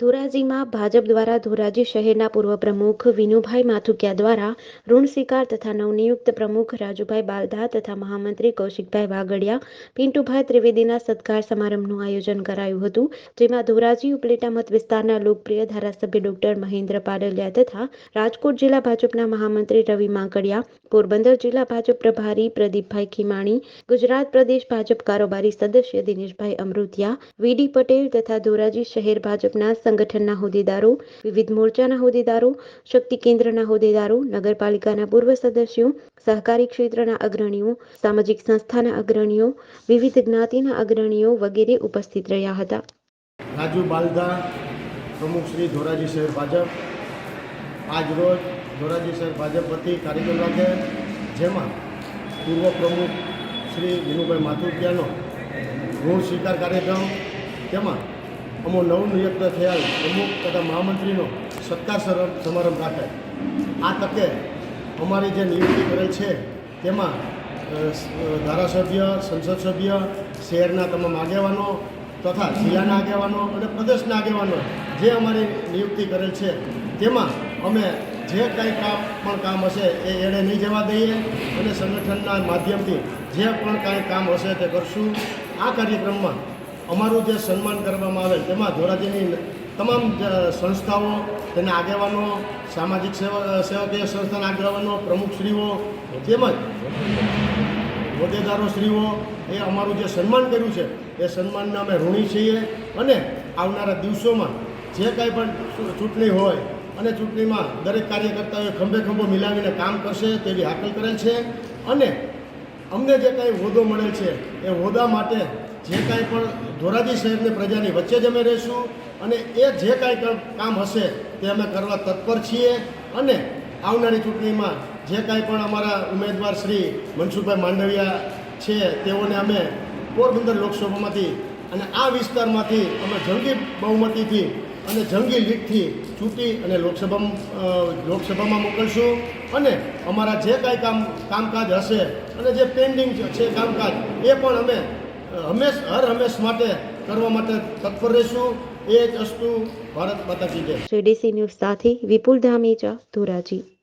ધોરાજીમાં ભાજપ દ્વારા ધોરાજી શહેરના પૂર્વ પ્રમુખ વિનુભાઈ માથુકિયા દ્વારા ઋણ સ્વીકાર તથા નવનિયુક્ત પ્રમુખ રાજુભાઈ બાલદા તથા મહામંત્રી કૌશિકભાઈ વાગડિયા, પિન્ટુભાઈ ત્રિવેદીના સત્કાર સમારંભનું આયોજન કરાયું હતું, જેમાં ધોરાજી ઉપલેટા મત વિસ્તારના લોકપ્રિય ધારાસભ્ય ડોક્ટર મહેન્દ્ર પાડલિયા તથા રાજકોટ જિલ્લા ભાજપના મહામંત્રી રવિ માંકડિયા, પોરબંદર જિલ્લા ભાજપ પ્રભારી પ્રદીપભાઈ ખીમાણી, ગુજરાત પ્રદેશ ભાજપ કારોબારી સદસ્ય દિનેશભાઈ અમૃતિયા વીડી પટેલ તથા ધોરાજી શહેર ભાજપના સંગઠનના હોદ્દેદારો, વિવિધ મોરચાના હોદ્દેદારો, શક્તિ કેન્દ્રના હોદ્દેદારો, નગરપાલિકાના પૂર્વ સદસ્યો, સહકારી ક્ષેત્રના અગ્રણીઓ, સામાજિક સંસ્થાના અગ્રણીઓ, વિવિધ જ્ઞાતિના અગ્રણીઓ વગેરે ઉપસ્થિત રહ્યા હતા. રાજુ બાલદા, પ્રમુખ શ્રી ધોરાજી શહેર ભાજપ. આજરોજ ધોરાજી શહેર ભાજપ વતી કાર્યક્રમ રાખે, જેમાં પૂર્વ પ્રમુખ શ્રી વિનુભાઈ માથુરિયાનો ઋણ સ્વીકાર કાર્યક્રમ, તેમાં અમો નવનિયુક્ત થયેલ પ્રમુખ તથા મહામંત્રીનો સત્કાર સમારંભ રાખે. આ તકે અમારી જે નિયુક્તિ કરેલ છે, તેમાં ધારાસભ્ય, સંસદ સભ્ય, શહેરના તમામ આગેવાનો તથા જિલ્લાના આગેવાનો અને પ્રદેશના આગેવાનો જે અમારી નિયુક્તિ કરેલ છે, તેમાં અમે જે કંઈ કામ, પણ કામ હશે એ એણે નહીં જવા દઈએ અને સંગઠનના માધ્યમથી જે પણ કાંઈ કામ હશે તે કરશું. આ કાર્યક્રમમાં અમારું જે સન્માન કરવામાં આવે તેમાં ધોરાજીની તમામ સંસ્થાઓ, તેના આગેવાનો, સામાજિક સેવા, સેવાકીય સંસ્થાના આગેવાનો પ્રમુખશ્રીઓ તેમજ હોદ્દેદારોશ્રીઓ એ અમારું જે સન્માન કર્યું છે, એ સન્માનને અમે ઋણી છીએ અને આવનારા દિવસોમાં જે કાંઈ પણ ચૂંટણી હોય અને ચૂંટણીમાં દરેક કાર્યકર્તાઓએ ખંભે ખંભો મિલાવીને કામ કરશે તેવી હાકલ કરેલ છે અને અમને જે કાંઈ હોદ્દો મળેલ છે, એ હોદ્દા માટે જે કાંઈ પણ ધોરાજી શહેરની પ્રજાની વચ્ચે જ અમે રહીશું અને એ જે કાંઈ કામ હશે તે અમે કરવા તત્પર છીએ અને આવનારી ચૂંટણીમાં જે કાંઈ પણ અમારા ઉમેદવાર શ્રી મનસુખભાઈ માંડવિયા છે, તેઓને અમે પોરબંદર લોકસભામાંથી અને આ વિસ્તારમાંથી અમે જંગી બહુમતીથી અને જંગી લીગથી ચૂંટી અને લોકસભામાં લોકસભામાં મોકલશું અને અમારા જે કાંઈ કામ કામકાજ હશે અને જે પેન્ડિંગ છે કામકાજ, એ પણ અમે હંમેશ હર હંમેશ માટે કરવા માટે તત્પર રહીશું. એ જ અસ્તુ ભારત માતા કી જય. સીડીસી ન્યૂઝ સાથે વિપુલ ધામીચા ધોરાજી.